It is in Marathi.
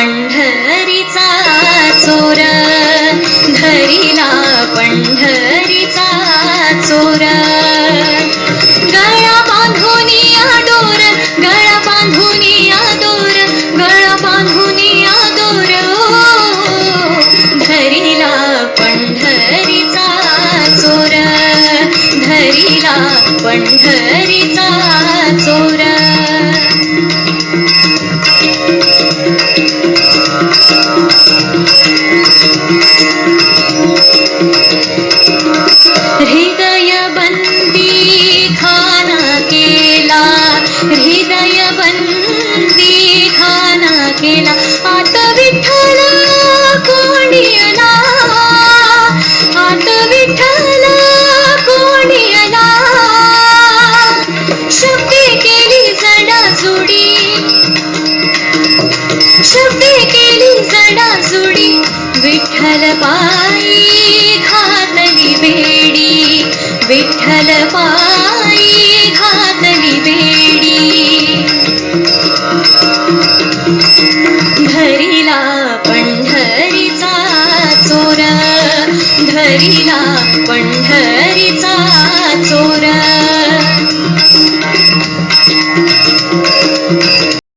पंढरीचा चोर धरिला पंढरीचा चोर. गळा बांधून आडोर गळा बांधून आडोर गळा बांधून आडोर धरिला पंढरीचा चोर धरिला पंढरीचा चोर. हृदय बंदी खाना केला हृदय बंदी खाना केला आता विठ्ठल कोणीला आता विठ्ठल कोणीला शब्दे केली जडा जुडी शब्दे विठ्ठल पायी घातली बेडी विठ्ठल पायी घातली बेडी धरिला पंढरीचा चोर धरिला पंढरीचा